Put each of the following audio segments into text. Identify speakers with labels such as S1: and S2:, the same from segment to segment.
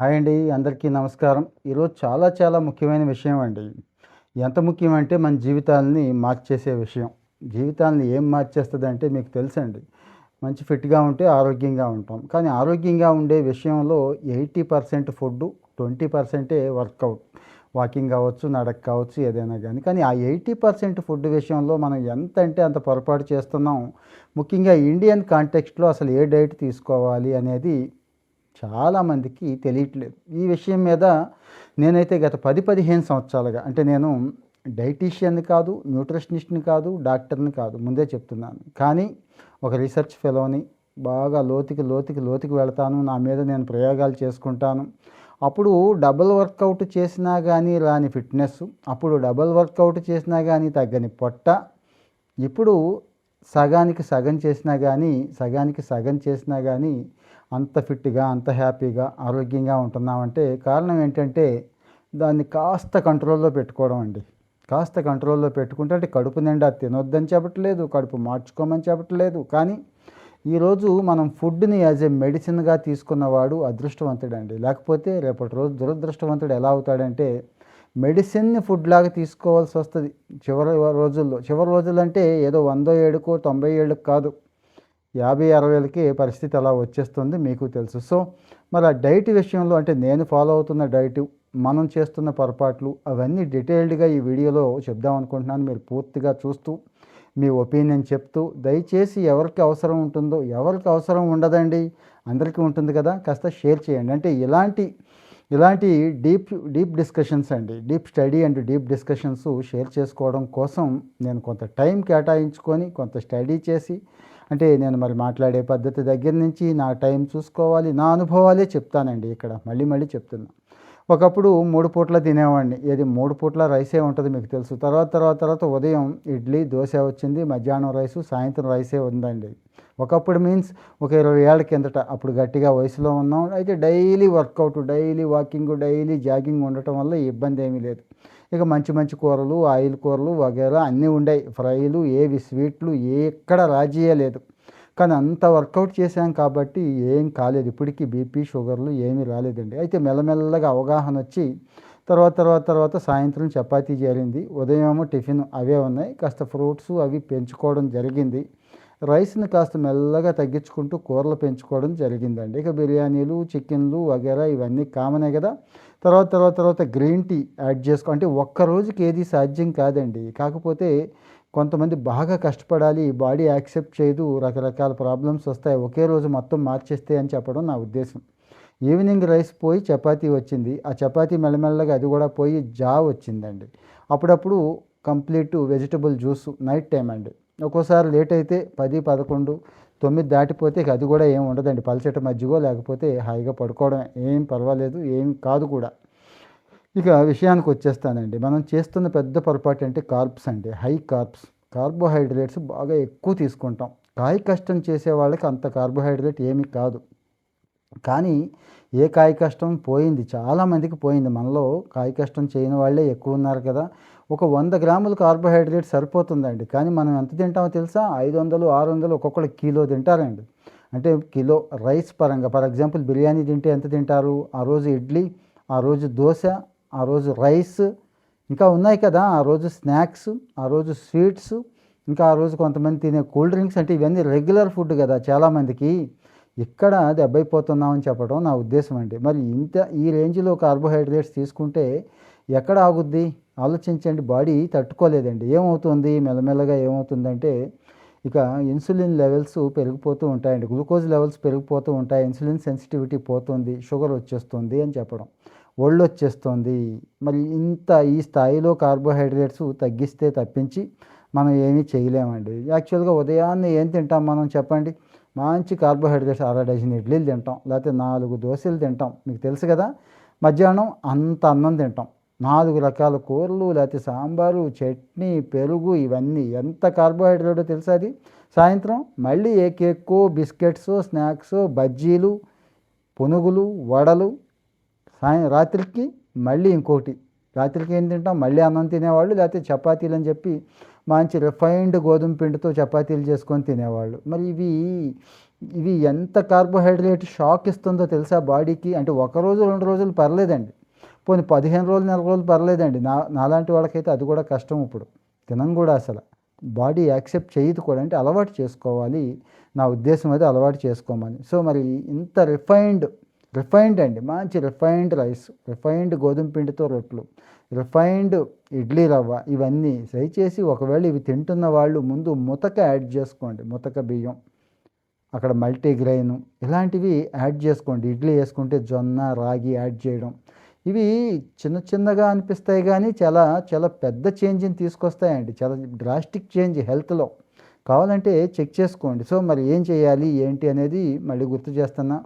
S1: Hi అండి అందరికీ నమస్కారం. ఈరోజు చాలా చాలా ముఖ్యమైన విషయం అండి. ఎంత ముఖ్యమంటే మన జీవితాలని మార్చేసే విషయం. జీవితాలని ఏం మార్చేస్తుంది అంటే మీకు తెలుసండి. మంచి ఫిట్గా ఉంటే ఆరోగ్యంగా ఉంటాం. కానీ ఆరోగ్యంగా ఉండే విషయంలో ఎయిటీ పర్సెంట్ ఫుడ్ ట్వంటీ పర్సెంటే వర్కౌట్. వాకింగ్ కావచ్చు నడక కావచ్చు ఏదైనా కానీ. కానీ ఆ ఎయిటీ పర్సెంట్ ఫుడ్ విషయంలో మనం ఎంత అంటే అంత పొరపాటు చేస్తున్నాం. ముఖ్యంగా ఇండియన్ కాంటెక్స్ట్లో అసలు ఏ డైట్ తీసుకోవాలి అనేది చాలామందికి తెలియట్లేదు. ఈ విషయం మీద నేనైతే గత పది పదిహేను సంవత్సరాలుగా అంటే నేను డైటీషియన్ని కాదు న్యూట్రిషనిస్ట్ని కాదు డాక్టర్ని కాదు ముందే చెప్తున్నాను. కానీ ఒక రీసెర్చ్ ఫెలోని బాగా లోతుకి లోతుకి లోతుకి వెళ్తాను. నా మీద నేను ప్రయోగాలు చేసుకుంటాను. అప్పుడు డబుల్ వర్కౌట్ చేసినా కానీ రాని ఫిట్నెస్ అప్పుడు డబుల్ వర్కౌట్ చేసినా కానీ తగ్గని పొట్ట ఇప్పుడు సగానికి సగం చేసినా కానీ సగానికి సగం చేసినా కానీ అంత ఫిట్గా అంత హ్యాపీగా ఆరోగ్యంగా ఉంటున్నామంటే కారణం ఏంటంటే దాన్ని కాస్త కంట్రోల్లో పెట్టుకోవడం అండి. కాస్త కంట్రోల్లో పెట్టుకుంటే అంటే కడుపు నిండా తినొద్దని చెప్పట్లేదు కడుపు మార్చుకోమని చెప్పట్లేదు. కానీ ఈరోజు మనం ఫుడ్ని యాజ్ ఏ మెడిసిన్గా తీసుకున్నవాడు అదృష్టవంతుడండి. లేకపోతే రేపటి రోజు దురదృష్టవంతుడు ఎలా అవుతాడంటే మెడిసిన్ని ఫుడ్ లాగా తీసుకోవాల్సి వస్తుంది. చివరి రోజుల్లో చివరి రోజులంటే ఏదో వందో ఏడుకో తొంభై ఏళ్ళకి కాదు. యాభై అరవైలకి పరిస్థితి అలా వచ్చేస్తుంది మీకు తెలుసు. సో మరి ఆ డైట్ విషయంలో అంటే నేను ఫాలో అవుతున్న డైట్ మనం చేస్తున్న పొరపాట్లు అవన్నీ డీటెయిల్డ్గా ఈ వీడియోలో చెప్దాం అనుకుంటున్నాను. మీరు పూర్తిగా చూస్తూ మీ ఒపీనియన్ చెప్తూ దయచేసి ఎవరికి అవసరం ఉంటుందో ఎవరికి అవసరం ఉండదండి అందరికీ ఉంటుంది కదా కాస్త షేర్ చేయండి. అంటే ఇలాంటి ఇలాంటి డీప్ డీప్ డిస్కషన్స్ అండి deep study and deep discussions share చేసుకోవడం కోసం నేను కొంత టైం కేటాయించుకొని కొంత స్టడీ చేసి అంటే నేను మరి మాట్లాడే పద్ధతి దగ్గర నుంచి నా టైం చూసుకోవాలి నా అనుభవాలే చెప్తానండి ఇక్కడ. మళ్ళీ మళ్ళీ చెప్తున్నా. ఒకప్పుడు మూడు పూట్ల తినేవాడిని. ఏది మూడు పూట్ల రైసే ఉంటుంది మీకు తెలుసు. తర్వాత తర్వాత తర్వాత ఉదయం ఇడ్లీ దోశ వచ్చింది మధ్యాహ్నం రైసు సాయంత్రం రైసే ఉందండి. ఒకప్పుడు మీన్స్ ఒక ఇరవై ఏళ్ళ కిందట అప్పుడు గట్టిగా వయసులో ఉన్నాం అయితే daily workout daily walking daily jogging ఉండటం వల్ల ఇబ్బంది ఏమీ లేదు. ఇక మంచి మంచి కూరలు ఆయిల్ కూరలు వగేరా అన్నీ ఉండేవి ఫ్రైలు ఏవి స్వీట్లు ఎక్కడ రాజీయే లేదు కానీ అంత వర్కౌట్ చేశాం కాబట్టి ఏం కాలేదు. ఇప్పటికీ బీపీ షుగర్లు ఏమీ రాలేదండి. అయితే మెల్లమెల్లగా అవగాహన వచ్చి తర్వాత తర్వాత తర్వాత సాయంత్రం చపాతీ చేరింది. ఉదయం ఏమో టిఫిన్ అవే ఉన్నాయి. కాస్త ఫ్రూట్స్ అవి పెంచుకోవడం జరిగింది. రైస్ని కాస్త మెల్లగా తగ్గించుకుంటూ కూరలు పెంచుకోవడం జరిగిందండి. ఇక బిర్యానీలు చికెన్లు వగేరా ఇవన్నీ కామనే కదా. తర్వాత తర్వాత తర్వాత గ్రీన్ టీ యాడ్ చేసుకో అంటే ఒక్క రోజుకి ఏది సాధ్యం కాదండి. కాకపోతే కొంతమంది బాగా కష్టపడాలి బాడీ యాక్సెప్ట్ చేయదు రకరకాల ప్రాబ్లమ్స్ వస్తాయి ఒకే రోజు మొత్తం మార్చేస్తే అని చెప్పడం నా ఉద్దేశం. ఈవినింగ్ రైస్ పోయి చపాతీ వచ్చింది. ఆ చపాతీ మెల్లమెల్లగా అది కూడా పోయి జా వచ్చిందండి. అప్పుడప్పుడు complete vegetable juice night time అండి. ఒక్కోసారి లేట్ అయితే పది పదకొండు తొమ్మిది దాటిపోతే ఇక అది కూడా ఏం ఉండదండి. పలచట మధ్యగో లేకపోతే హాయిగా పడుకోవడం ఏం పర్వాలేదు ఏం కాదు కూడా. ఇక విషయానికి వచ్చేస్తానండి. మనం చేస్తున్న పెద్ద పొరపాటు అంటే కార్బ్స్ అండి. High carbs. కార్బోహైడ్రేట్స్ బాగా ఎక్కువ తీసుకుంటాం. కాయ కష్టం చేసే వాళ్ళకి అంత కార్బోహైడ్రేట్ ఏమీ కాదు. కానీ ఏ కాయ కష్టం పోయింది? చాలామందికి పోయింది. మనలో కాయ కష్టం చేయని వాళ్ళే ఎక్కువ ఉన్నారు కదా. ఒక వంద గ్రాముల కార్బోహైడ్రేట్ సరిపోతుందండి. కానీ మనం ఎంత తింటామో తెలుసా? ఐదు వందలు ఆరు వందలు ఒక్కొక్కరు కిలో తింటారండి. అంటే కిలో రైస్ పరంగా ఫర్ ఎగ్జాంపుల్ బిర్యానీ తింటే ఎంత తింటారు? ఆ రోజు ఇడ్లీ ఆ రోజు దోశ ఆ రోజు రైస్ ఇంకా ఉన్నాయి కదా? ఆ రోజు స్నాక్స్ ఆ రోజు స్వీట్స్ ఇంకా ఆ రోజు కొంతమంది తినే కూల్ డ్రింక్స్ అంటే ఇవన్నీ రెగ్యులర్ ఫుడ్ కదా చాలామందికి ఇక్కడ దెబ్బైపోతున్నామని చెప్పడం నా ఉద్దేశం అండి. మరి ఇంత ఈ రేంజ్లో కార్బోహైడ్రేట్స్ తీసుకుంటే ఎక్కడ ఆగుద్ది? ఆలోచించండి. బాడీ తట్టుకోలేదండి. ఏమవుతుంది? మెల్లమెల్లగా ఏమవుతుందంటే ఇక ఇన్సులిన్ లెవెల్స్ పెరిగిపోతూ ఉంటాయండి. గ్లూకోజ్ లెవెల్స్ పెరిగిపోతూ ఉంటాయి. ఇన్సులిన్ సెన్సిటివిటీ పోతుంది. షుగర్ వచ్చేస్తుంది అని చెప్పడం. ఒళ్ళు వచ్చేస్తుంది. మరి ఇంత ఈ స్థాయిలో కార్బోహైడ్రేట్స్ తగ్గిస్తే తప్పించి మనం ఏమీ చేయలేమండి. యాక్చువల్గా ఉదయాన్నే ఏం తింటాం మనం చెప్పండి? మంచి కార్బోహైడ్రేట్స్ అర డజన్ ఇడ్లీలు తింటాం. లేకపోతే నాలుగు దోశలు తింటాం. మీకు తెలుసు కదా? మధ్యాహ్నం అంత అన్నం తింటాం. నాలుగు రకాల కూరలు లేకపోతే సాంబారు చట్నీ పెరుగు ఇవన్నీ ఎంత కార్బోహైడ్రేటో తెలుసా అది? సాయంత్రం మళ్ళీ ఏ కేక్ బిస్కెట్స్ స్నాక్స్ బజ్జీలు పునుగులు వడలు సాయం రాత్రికి మళ్ళీ ఇంకోటి. రాత్రికి ఏం తింటాం? మళ్ళీ అన్నం తినేవాళ్ళు లేకపోతే చపాతీలు అని చెప్పి మంచి రిఫైన్డ్ గోధుమ పిండితో చపాతీలు చేసుకొని తినేవాళ్ళు. మరి ఇవి ఇవి ఎంత కార్బోహైడ్రేట్ షాక్ ఇస్తుందో తెలుసా బాడీకి? అంటే ఒక రోజు రెండు రోజులు పర్లేదండి. పోనీ పదిహేను రోజులు నెల రోజులు పర్లేదండి. నా నాలాంటి వాళ్ళకైతే అది కూడా కష్టం ఇప్పుడు. తినం కూడా అసలు. బాడీ యాక్సెప్ట్ చేయదు కూడా. అంటే అలవాటు చేసుకోవాలి. నా ఉద్దేశం అయితే అలవాటు చేసుకోమని. సో మరి ఇంత రిఫైన్డ్ రిఫైన్డ్ అండి. మంచి రిఫైన్డ్ రైస్ రిఫైన్డ్ గోధుమ పిండితో రొట్లు రిఫైన్డ్ ఇడ్లీ రవ్వ ఇవన్నీ దయచేసి ఒకవేళ ఇవి తింటున్న వాళ్ళు ముందు ముతక యాడ్ చేసుకోండి. ముతక బియ్యం అక్కడ మల్టీగ్రెయిన్ ఇలాంటివి యాడ్ చేసుకోండి. ఇడ్లీ వేసుకుంటే జొన్న రాగి యాడ్ చేయడం. ఇవి చిన్న చిన్నగా అనిపిస్తాయి కానీ చాలా చాలా పెద్ద చేంజ్ని తీసుకొస్తాయండి. చాలా డ్రాస్టిక్ చేంజ్ హెల్త్లో కావాలంటే చెక్ చేసుకోండి. సో మరి ఏం చేయాలి? ఏంటి అనేది మళ్ళీ గుర్తు చేస్తున్నా.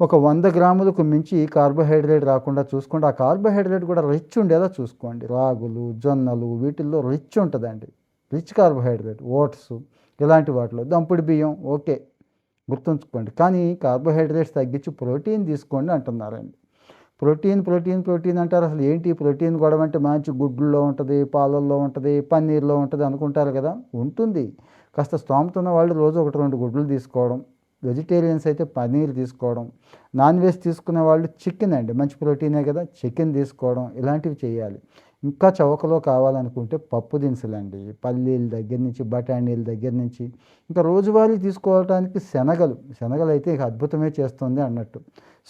S1: ఒక వంద గ్రాములకు మించి కార్బోహైడ్రేట్ రాకుండా చూసుకోండి. ఆ కార్బోహైడ్రేట్ కూడా రిచ్ ఉండేలా చూసుకోండి. రాగులు జొన్నలు వీటిల్లో రిచ్ ఉంటుందండి. రిచ్ కార్బోహైడ్రేట్ ఓట్స్ ఇలాంటి వాటిలో. దంపుడు బియ్యం ఓకే. గుర్తుంచుకోండి. కానీ కార్బోహైడ్రేట్స్ తగ్గించి ప్రోటీన్ తీసుకోండి అంటున్నారండి. ప్రోటీన్ ప్రోటీన్ ప్రోటీన్ అంటారు. అసలు ఏంటి ప్రోటీన్ గొడవ అంటే మంచి గుడ్లలో ఉంటుంది పాలల్లో ఉంటుంది పన్నీర్లో ఉంటుంది అనుకుంటారు కదా. ఉంటుంది. కాస్త స్తోమత ఉన్న వాళ్ళు రోజు ఒకటి రెండు గుడ్లు తీసుకోవడం వెజిటేరియన్స్ అయితే పన్నీర్ తీసుకోవడం నాన్ వెజ్ తీసుకునే వాళ్ళు చికెన్ అండి. మంచి ప్రోటీనే కదా. చికెన్ తీసుకోవడం ఇలాంటివి చేయాలి. ఇంకా చౌకలో కావాలనుకుంటే పప్పు దినుసులండి. పల్లీల దగ్గర నుంచి బఠానీల దగ్గర నుంచి. ఇంకా రోజువారీ తీసుకోవడానికి శనగలు. శనగలు అయితే ఇక అద్భుతమే చేస్తుంది అన్నట్టు.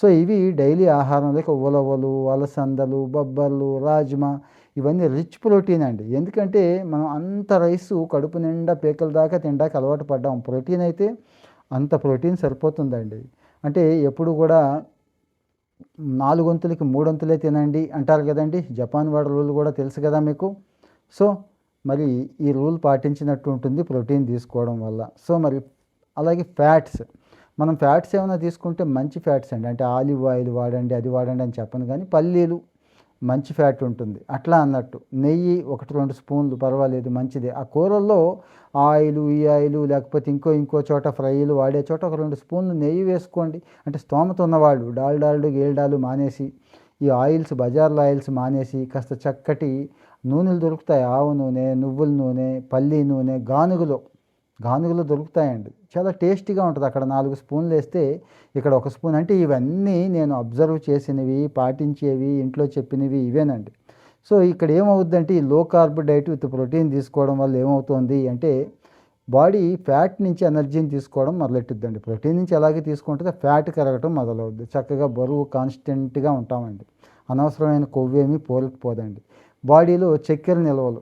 S1: సో ఇవి డైలీ ఆహారంలోకి ఉలవలు అలసందలు బొబ్బర్లు రాజ్మా ఇవన్నీ రిచ్ ప్రోటీన్ అండి. ఎందుకంటే మనం అంత రైసు కడుపు నిండా పేకల దాకా తినడానికి అలవాటు పడ్డాం. ప్రోటీన్ అయితే అంత ప్రోటీన్ సరిపోతుందండి. అంటే ఎప్పుడు కూడా నాలుగొంతులకి మూడొంతులే తినండి అంటారు కదండి. జపాన్ వాడి రూల్ కూడా తెలుసు కదా మీకు. సో మరి ఈ రూల్ పాటించినట్టు ఉంటుంది ప్రోటీన్ తీసుకోవడం వల్ల. సో మరి అలాగే ఫ్యాట్స్. మనం ఫ్యాట్స్ ఏమైనా తీసుకుంటే మంచి ఫ్యాట్స్ అండి. అంటే ఆలివ్ ఆయిల్ వాడండి అది వాడండి అని చెప్పను. కానీ పల్లీలు మంచి ఫ్యాట్ ఉంటుంది. అట్లా అన్నట్టు నెయ్యి ఒకటి రెండు స్పూన్లు పర్వాలేదు మంచిదే. ఆ కూరల్లో ఆయిలు ఈ ఆయిలు లేకపోతే ఇంకో ఇంకో చోట ఫ్రైలు వాడే చోట ఒక రెండు స్పూన్లు నెయ్యి వేసుకోండి. అంటే స్తోమత ఉన్నవాళ్ళు డాల్డాలు గేల్డాలు మానేసి ఈ ఆయిల్స్ బజార్లో ఆయిల్స్ మానేసి కాస్త చక్కటి నూనెలు దొరుకుతాయి. ఆవు నూనె నువ్వుల నూనె పల్లి నూనె గానుగులో గానుగలు దొరుకుతాయండి. చాలా టేస్టీగా ఉంటుంది. అక్కడ నాలుగు స్పూన్లు వేస్తే ఇక్కడ ఒక స్పూన్ అంటే ఇవన్నీ నేను అబ్జర్వ్ చేసినవి పాటించేవి ఇంట్లో చెప్పినవి ఇవేనండి. సో ఇక్కడ ఏమవుద్దంటే ఈ లో కార్బ్ డైట్ విత్ ప్రోటీన్ తీసుకోవడం వల్ల ఏమవుతుంది అంటే బాడీ ఫ్యాట్ నుంచి ఎనర్జీని తీసుకోవడం మొదలెట్టిద్దండి. ప్రోటీన్ నుంచి ఎలాగే తీసుకుంటే ఫ్యాట్ కరగటం మొదలవుద్ది. చక్కగా బరువు కాన్స్టెంట్గా ఉంటామండి. అనవసరమైన కొవ్వేమీ పోలేకపోదండి. బాడీలో చక్కెర నిల్వలు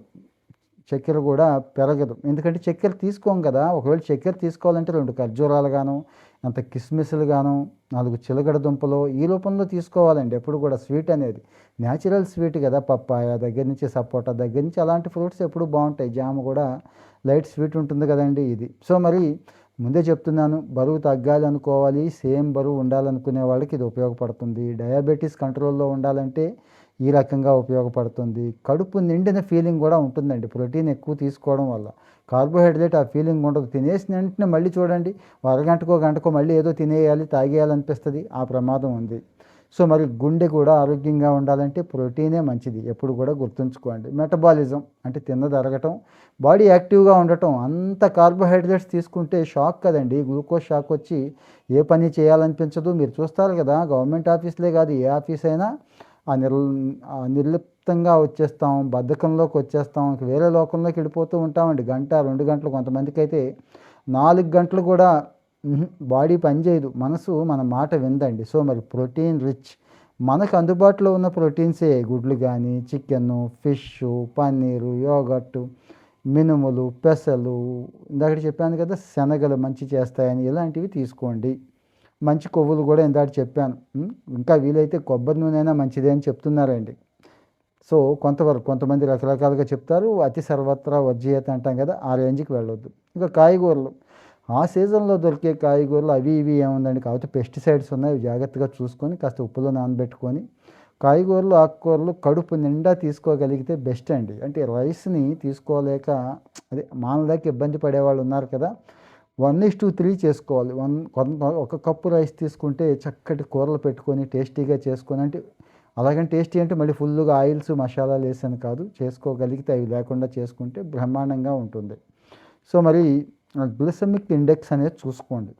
S1: చక్కెర కూడా పెరగదు. ఎందుకంటే చక్కెర తీసుకోం కదా. ఒకవేళ చక్కెర తీసుకోవాలంటే రెండు ఖర్జూరాలు గాను అంత కిస్మిస్లు గాను నాలుగు చిలగడ దుంపలు ఈ రూపంలో తీసుకోవాలండి. ఎప్పుడు కూడా స్వీట్ అనేది. న్యాచురల్ స్వీట్ కదా. పప్పాయ దగ్గర నుంచి సపోటా దగ్గర నుంచి అలాంటి ఫ్రూట్స్ ఎప్పుడు బాగుంటాయి. జామ కూడా లైట్ స్వీట్ ఉంటుంది కదండి ఇది. సో మరి ముందే చెప్తున్నాను బరువు తగ్గాలి అనుకోవాలి సేమ్ బరువు ఉండాలనుకునే వాళ్ళకి ఇది ఉపయోగపడుతుంది. డయాబెటీస్ కంట్రోల్లో ఉండాలంటే ఈ రకంగా ఉపయోగపడుతుంది. కడుపు నిండిన ఫీలింగ్ కూడా ఉంటుందండి. ప్రోటీన్ ఎక్కువ తీసుకోవడం వల్ల. కార్బోహైడ్రేట్ ఆ ఫీలింగ్ ఉండదు. తినేసిన వెంటనే మళ్ళీ చూడండి. అరగంటకో గంటకో మళ్ళీ ఏదో తినేయాలి తాగేయాలనిపిస్తుంది. ఆ ప్రమాదం ఉంది. సో మరి గుండె కూడా ఆరోగ్యంగా ఉండాలంటే ప్రోటీనే మంచిది. ఎప్పుడు కూడా గుర్తుంచుకోండి. మెటబాలిజం అంటే తిన్నది అరగటం బాడీ యాక్టివ్గా ఉండటం అంత కార్బోహైడ్రేట్స్ తీసుకుంటే షాక్ కదండి. గ్లూకోజ్ షాక్ వచ్చి ఏ పని చేయాలనిపించదు. మీరు చూస్తారు కదా గవర్నమెంట్ ఆఫీస్లే కాదు ఏ ఆఫీస్ అయినా ఆ నిర్ నిర్లిప్తంగా వచ్చేస్తాం బద్ధకంలోకి వచ్చేస్తాం వేరే లోకంలోకి వెళ్ళిపోతూ ఉంటామండి. గంట రెండు గంటలు కొంతమందికి అయితే నాలుగు గంటలు కూడా బాడీ పనిచేయదు మనసు మన మాట విందండి సో మరి ప్రోటీన్ రిచ్ మనకు అందుబాటులో ఉన్న ప్రోటీన్సే గుడ్లు కానీ చికెన్ ఫిష్ పన్నీరు యోగట్టు మినుములు పెసలు ఇందాక చెప్పాను కదా శనగలు మంచి చేస్తాయని ఇలాంటివి తీసుకోండి. మంచి కొవ్వులు కూడా ఇందాక చెప్పాను. ఇంకా వీలైతే కొబ్బరి నూనె అయినా మంచిదే అని చెప్తున్నారండి. సో కొంతవరకు కొంతమంది రకరకాలుగా చెప్తారు అతి సర్వత్రా వర్జీయత అంటాం కదా ఆ రేంజ్కి వెళ్ళొద్దు. ఇంకా కాయగూరలు. ఆ సీజన్లో దొరికే కాయగూరలు అవి ఇవి ఏముందండి? కాకపోతే పెస్టిసైడ్స్ ఉన్నాయి జాగ్రత్తగా చూసుకొని కాస్త ఉప్పులో నానబెట్టుకొని. కాయగూరలు ఆకుకూరలు కడుపు నిండా తీసుకోగలిగితే బెస్ట్ అండి. అంటే రైస్ని తీసుకోలేక అదే మానలేక ఇబ్బంది పడేవాళ్ళు ఉన్నారు కదా వన్ ఇస్ టూ త్రీ చేసుకోవాలి. వన్ కొంత ఒక కప్పు రైస్ తీసుకుంటే చక్కటి కూరలు పెట్టుకొని టేస్టీగా చేసుకొని అంటే అలాగని టేస్టీ అంటే మళ్ళీ ఫుల్గా ఆయిల్స్ మసాలాలు వేసాను కాదు. చేసుకోగలిగితే అవి లేకుండా చేసుకుంటే బ్రహ్మాండంగా ఉంటుంది. సో మరి గ్లిసమిక్ ఇండెక్స్ అనేది చూసుకోండి.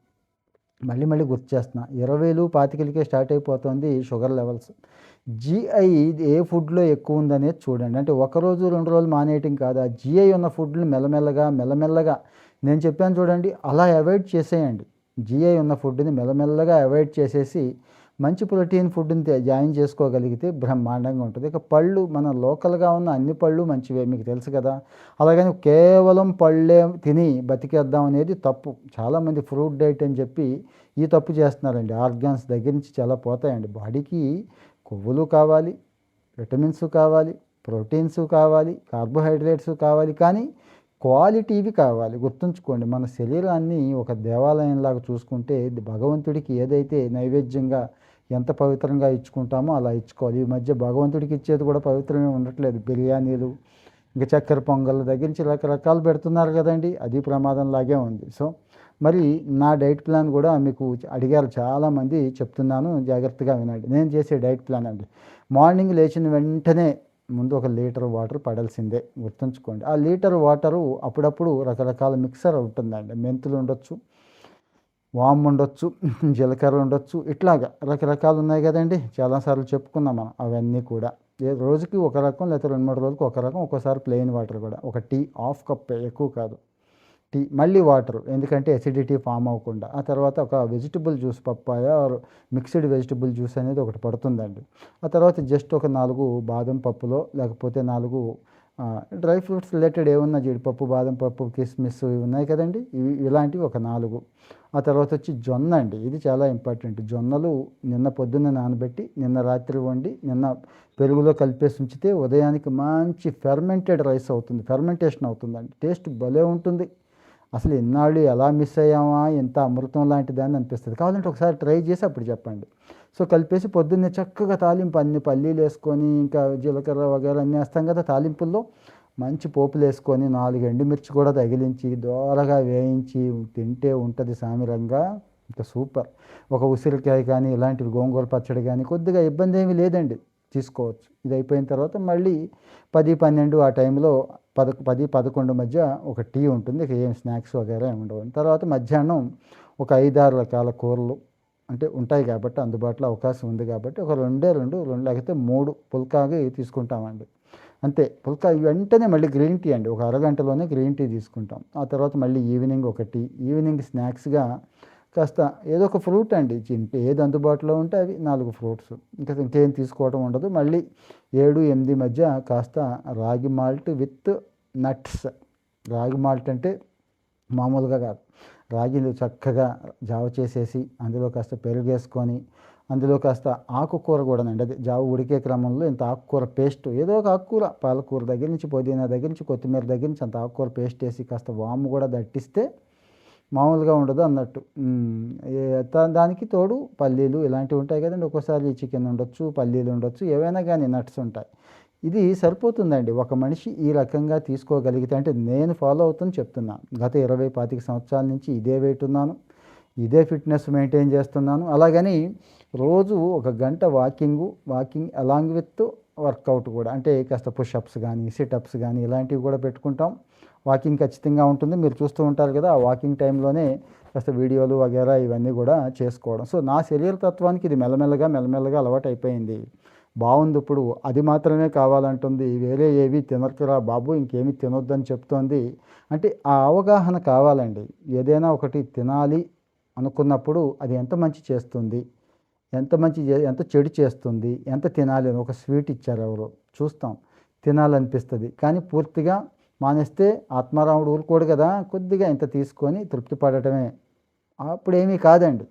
S1: మళ్ళీ మళ్ళీ గుర్తు చేస్తున్నా. ఇరవైలు పాతికలకే స్టార్ట్ అయిపోతుంది షుగర్ లెవెల్స్. జిఐ ఏ ఫుడ్లో ఎక్కువ ఉందనేది చూడండి. అంటే ఒక రోజు రెండు రోజులు మానేయటం కాదు. ఆ జిఐ ఉన్న ఫుడ్ని మెల్లమెల్లగా మెల్లమెల్లగా నేను చెప్పాను చూడండి అలా అవాయిడ్ చేసేయండి. జిఐ ఉన్న ఫుడ్ని మెల్లమెల్లగా అవాయిడ్ చేసేసి మంచి ప్రోటీన్ ఫుడ్ని జాయిన్ చేసుకోగలిగితే బ్రహ్మాండంగా ఉంటుంది. ఇక పళ్ళు మన లోకల్గా ఉన్న అన్ని పళ్ళు మంచివే మీకు తెలుసు కదా. అలాగని కేవలం పళ్ళే తిని బతికేద్దాం అనేది తప్పు. చాలామంది ఫ్రూట్ డైట్ అని చెప్పి ఈ తప్పు చేస్తున్నారండి. ఆర్గాన్స్ దగ్గర నుంచి చాలా పోతాయండి. బాడీకి కొవ్వులు కావాలి విటమిన్స్ కావాలి ప్రోటీన్స్ కావాలి కార్బోహైడ్రేట్స్ కావాలి. కానీ క్వాలిటీవి కావాలి. గుర్తుంచుకోండి మన శరీరాన్ని ఒక దేవాలయంలాగా చూసుకుంటే భగవంతుడికి ఏదైతే నైవేద్యంగా ఎంత పవిత్రంగా ఇచ్చుకుంటామో అలా ఇచ్చుకోవాలి. ఈ మధ్య భగవంతుడికి ఇచ్చేది కూడా పవిత్రమే ఉండట్లేదు. బిర్యానీలు ఇంకా చక్కెర పొంగల్ దగ్గర నుంచి రకరకాలు పెడుతున్నారు కదండి. అది ప్రమాదం లాగే ఉంది. సో మరి నా డైట్ ప్లాన్ కూడా మీకు అడిగారు చాలామంది చెప్తున్నాను. జాగ్రత్తగా వినండి. నేను చేసే డైట్ ప్లాన్ అండి. మార్నింగ్ లేచిన వెంటనే ముందు ఒక లీటర్ వాటర్ పడాల్సిందే గుర్తుంచుకోండి. ఆ లీటర్ వాటరు అప్పుడప్పుడు రకరకాల మిక్సర్ ఉంటుందండి. మెంతులు ఉండొచ్చు వామ్ ఉండొచ్చు జీలకర్ర ఉండొచ్చు ఇట్లాగా రకరకాలు ఉన్నాయి కదండి. చాలాసార్లు చెప్పుకున్నాం మనం అవన్నీ కూడా. ఏ రోజుకి ఒక రకం లేకపోతే రెండు మూడు రోజులకు ఒక రకం ఒక్కోసారి ప్లెయిన్ వాటర్ కూడా. ఒక టీ హాఫ్ కప్ ఎక్కువ కాదు. టీ మళ్ళీ వాటర్ ఎందుకంటే ఎసిడిటీ ఫామ్ అవ్వకుండా. ఆ తర్వాత ఒక vegetable juice papaya or mixed vegetable juice అనేది ఒకటి పడుతుందండి. ఆ తర్వాత జస్ట్ ఒక నాలుగు బాదం పప్పులో లేకపోతే నాలుగు డ్రై ఫ్రూట్స్ రిలేటెడ్ ఏమున్నా జీడిపప్పు బాదం పప్పు కిస్మిస్ ఇవి ఉన్నాయి కదండి. ఇవి ఇలాంటివి ఒక నాలుగు. ఆ తర్వాత వచ్చి జొన్న అండి. ఇది చాలా ఇంపార్టెంట్ జొన్నలు నిన్న పొద్దున్న నానబెట్టి నిన్న రాత్రి వండి నిన్న పెరుగులో కలిపేసి ఉంచితే ఉదయానికి మంచి ఫెర్మెంటెడ్ రైస్ అవుతుంది. ఫెర్మెంటేషన్ అవుతుందండి. టేస్ట్ భలే ఉంటుంది. అసలు ఎన్నాళ్ళు ఎలా మిస్ అయ్యామా? ఎంత అమృతం లాంటిది అని అనిపిస్తుంది. కావాలంటే ఒకసారి ట్రై చేసి అప్పుడు చెప్పండి. సో కలిపేసి పొద్దున్నే చక్కగా తాలింపు అన్ని పల్లీలు వేసుకొని ఇంకా జీలకర్ర వగేరా అన్నీ వేస్తాం కదా తాలింపుల్లో. మంచి పోపులు వేసుకొని నాలుగు ఎండుమిర్చి కూడా తగిలించి దోరగా వేయించి తింటే ఉంటుంది సామిరంగా. ఇంకా సూపర్. ఒక ఉసిరికాయ కానీ ఇలాంటివి గోంగూర పచ్చడి కానీ కొద్దిగా ఇబ్బంది ఏమీ లేదండి. తీసుకోవచ్చు. ఇది అయిపోయిన తర్వాత మళ్ళీ పది పన్నెండు ఆ టైంలో పద పది పదకొండు మధ్య ఒక టీ ఉంటుంది. ఇక ఏం స్నాక్స్ వగేరా ఏమి ఉండవు. తర్వాత మధ్యాహ్నం ఒక ఐదారు రకాల కూరలు అంటే ఉంటాయి కాబట్టి అందుబాటులో అవకాశం ఉంది కాబట్టి ఒక రెండే రెండు రెండు లేకపోతే మూడు పుల్కాగా తీసుకుంటామండి. అంతే. పుల్కా వెంటనే మళ్ళీ గ్రీన్ టీ అండి. ఒక అరగంటలోనే గ్రీన్ టీ తీసుకుంటాం. ఆ తర్వాత మళ్ళీ ఈవినింగ్ ఒక టీ. ఈవినింగ్ స్నాక్స్గా కాస్త ఏదో ఒక ఫ్రూట్ అండి తింటే ఏది అందుబాటులో ఉంటే అవి నాలుగు ఫ్రూట్స్. ఇంకా ఇంకేం తీసుకోవడం ఉండదు. మళ్ళీ ఏడు ఎనిమిది మధ్య కాస్త ragi malt with nuts. Ragi malt అంటే మామూలుగా కాదు. రాగిలు చక్కగా జావ చేసేసి అందులో కాస్త పెరుగు వేసుకొని అందులో కాస్త ఆకుకూర కూడా అండి. అదే జావ ఉడికే క్రమంలో ఇంత ఆకుకూర పేస్ట్ ఏదో ఒక ఆకుకూర పాలకూర దగ్గర నుంచి పుదీనా దగ్గర నుంచి కొత్తిమీర దగ్గర నుంచి అంత ఆకుకూర పేస్ట్ వేసి కాస్త వాము కూడా దట్టిస్తే మామూలుగా ఉండదు అన్నట్టు. దానికి తోడు పల్లీలు ఇలాంటివి ఉంటాయి కదండి. ఒక్కోసారి చికెన్ ఉండొచ్చు పల్లీలు ఉండొచ్చు ఏవైనా కానీ నట్స్ ఉంటాయి. ఇది సరిపోతుందండి. ఒక మనిషి ఈ రకంగా తీసుకోగలిగితే అంటే నేను ఫాలో అవుతుంది చెప్తున్నాను గత ఇరవై పాతిక సంవత్సరాల నుంచి ఇదే వెయిట్ ఉన్నాను. ఇదే ఫిట్నెస్ మెయింటైన్ చేస్తున్నాను. అలాగని రోజు ఒక గంట walking walking along with workout కూడా అంటే కాస్త పుషప్స్ కానీ సిటప్స్ కానీ ఇలాంటివి కూడా పెట్టుకుంటాం. వాకింగ్ ఖచ్చితంగా ఉంటుంది. మీరు చూస్తూ ఉంటారు కదా ఆ వాకింగ్ టైంలోనే కాస్త వీడియోలు వగేరా ఇవన్నీ కూడా చేసుకోవడం. సో నా శరీర తత్వానికి ఇది మెల్లమెల్లగా మెల్లమెల్లగా అలవాటు అయిపోయింది బాగుంది ఇప్పుడు. అది మాత్రమే కావాలంటుంది. వేరే ఏవి తినకురా బాబు ఇంకేమి తినొద్దని చెప్తోంది. అంటే ఆ అవగాహన కావాలండి. ఏదైనా ఒకటి తినాలి అనుకున్నప్పుడు అది ఎంత మంచి చేస్తుంది? ఎంత మంచి ఎంత చెడు చేస్తుంది? ఎంత తినాలి అని ఒక స్వీట్ ఇచ్చారు ఎవరు. చూస్తాం. తినాలనిపిస్తుంది. కానీ పూర్తిగా మానేస్తే ఆత్మారాముడు ఊరుకోడు కదా కొద్దిగా ఇంత తీసుకొని తృప్తి పడటమే. అప్పుడేమీ కాదండి.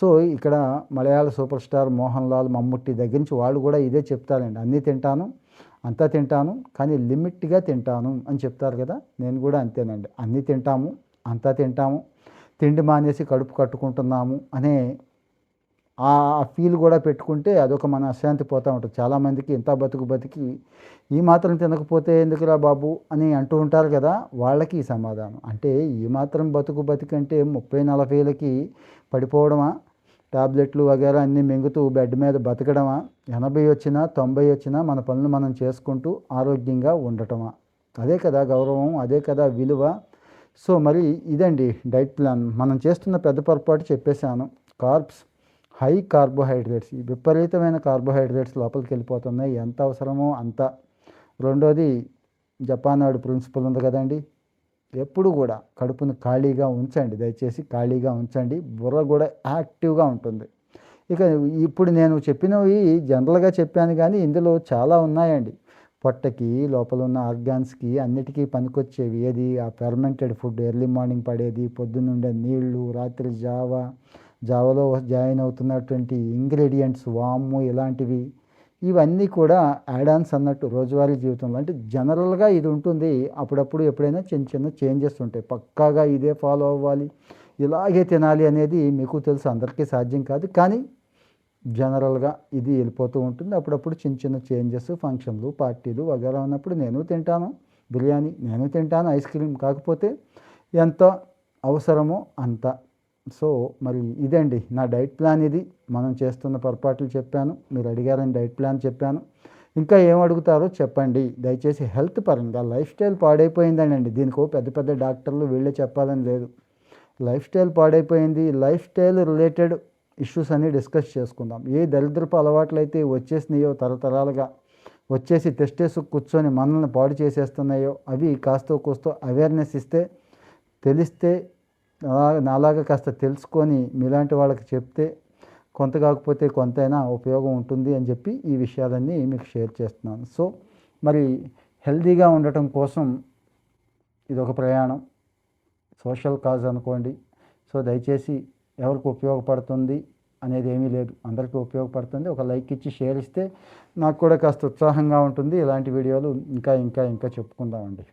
S1: సో ఇక్కడ మలయాళ సూపర్ స్టార్ మోహన్ లాల్ మమ్ముట్టి దగ్గర నుంచి వాళ్ళు కూడా ఇదే చెప్తారండి. అన్నీ తింటాను అంతా తింటాను కానీ లిమిట్గా తింటాను అని చెప్తారు కదా నేను కూడా అంతేనండి. అన్నీ తింటాము అంతా తింటాము తిండి మానేసి కడుపు కట్టుకుంటున్నాము అనే ఆ ఫీల్ కూడా పెట్టుకుంటే అదొక మన అశాంతి పోతూ ఉంటుంది. చాలామందికి ఇంత బతుకు బతికి ఈ మాత్రం తినకపోతే ఎందుకురా బాబు అని అంటూ ఉంటారు కదా వాళ్ళకి ఈ సమాధానం. అంటే ఈ మాత్రం బతుకు బతికంటే ముప్పై నలభైలకి పడిపోవడమా? టాబ్లెట్లు వగేరా అన్నీ మింగుతూ బెడ్ మీద బతకడమా? ఎనభై వచ్చినా తొంభై వచ్చినా మన పనులు మనం చేసుకుంటూ ఆరోగ్యంగా ఉండటమా? అదే కదా గౌరవం అదే కదా విలువ. సో మరి ఇదండి డైట్ ప్లాన్. మనం చేస్తున్న పెద్ద పొరపాటు చెప్పేశాను. కార్బ్స్ హై కార్బోహైడ్రేట్స్ ఈ విపరీతమైన కార్బోహైడ్రేట్స్ లోపలికి వెళ్ళిపోతున్నాయి. ఎంత అవసరమో అంత. రెండోది జపాన్ వాడి ప్రిన్సిపల్ ఉంది కదండి. ఎప్పుడు కూడా కడుపును ఖాళీగా ఉంచండి. దయచేసి ఖాళీగా ఉంచండి. బుర్ర కూడా యాక్టివ్గా ఉంటుంది. ఇక ఇప్పుడు నేను చెప్పినవి జనరల్గా చెప్పాను కానీ ఇందులో చాలా ఉన్నాయండి. పొట్టకి లోపల ఉన్న ఆర్గాన్స్కి అన్నిటికీ పనికొచ్చేవి ఏది? ఆ ఫెర్మెంటెడ్ ఫుడ్ ఎర్లీ మార్నింగ్ పడేది పొద్దున్నుండే నీళ్ళు రాత్రి జావా జావలో జాయిన్ అవుతున్నటువంటి ఇంగ్రీడియంట్స్ వాము ఇలాంటివి ఇవన్నీ కూడా యాడాన్స్ అన్నట్టు రోజువారీ జీవితంలో. అంటే జనరల్గా ఇది ఉంటుంది. అప్పుడప్పుడు ఎప్పుడైనా చిన్న చిన్న చేంజెస్ ఉంటాయి. పక్కాగా ఇదే ఫాలో అవ్వాలి. ఇలాగే తినాలి అనేది మీకు తెలుసు. అందరికీ సాధ్యం కాదు. కానీ జనరల్గా ఇది వెళ్ళిపోతూ ఉంటుంది. అప్పుడప్పుడు చిన్న చిన్న చేంజెస్ ఫంక్షన్లు పార్టీలు వగేరా ఉన్నప్పుడు నేను తింటాను. బిర్యానీ నేను తింటాను. ఐస్ క్రీమ్ కాకపోతే ఎంత అవసరమో అంత సో మరి ఇదండి నా డైట్ ప్లాన్ ఇది. మనం చేస్తున్న పొరపాట్లు చెప్పాను. మీరు అడిగారని డైట్ ప్లాన్ చెప్పాను. ఇంకా ఏం అడుగుతారో చెప్పండి. దయచేసి హెల్త్ పరంగా లైఫ్ స్టైల్ పాడైపోయిందండి దీనికి పెద్ద పెద్ద డాక్టర్లు వీళ్ళే చెప్పాలని లేదు. లైఫ్ స్టైల్ పాడైపోయింది. లైఫ్ స్టైల్ రిలేటెడ్ ఇష్యూస్ అన్ని డిస్కస్ చేసుకుందాం. ఏ దరిద్రపు అలవాట్లు అయితే వచ్చేసినాయో తరతరాలుగా వచ్చేసి టెస్టేసి కూర్చొని మనల్ని పాడు చేసేస్తున్నాయో అవి కాస్తో కూస్తో అవేర్నెస్ ఇస్తే తెలిస్తే నాలాగా కాస్త తెలుసుకొని మీలాంటి వాళ్ళకి చెప్తే కొంత కాకపోతే కొంతైనా ఉపయోగం ఉంటుంది అని చెప్పి ఈ విషయాలన్నీ మీకు షేర్ చేస్తున్నాను. సో మరి హెల్దీగా ఉండటం కోసం ఇది ఒక ప్రయాణం. సోషల్ కాజ్ అనుకోండి. సో దయచేసి ఎవరికి ఉపయోగపడుతుంది అనేది ఏమీ లేదు. అందరికీ ఉపయోగపడుతుంది. ఒక లైక్ ఇచ్చి షేర్ ఇస్తే నాకు కూడా కాస్త ఉత్సాహంగా ఉంటుంది. ఇలాంటి వీడియోలు ఇంకా ఇంకా ఇంకా చెప్పుకుందామండి.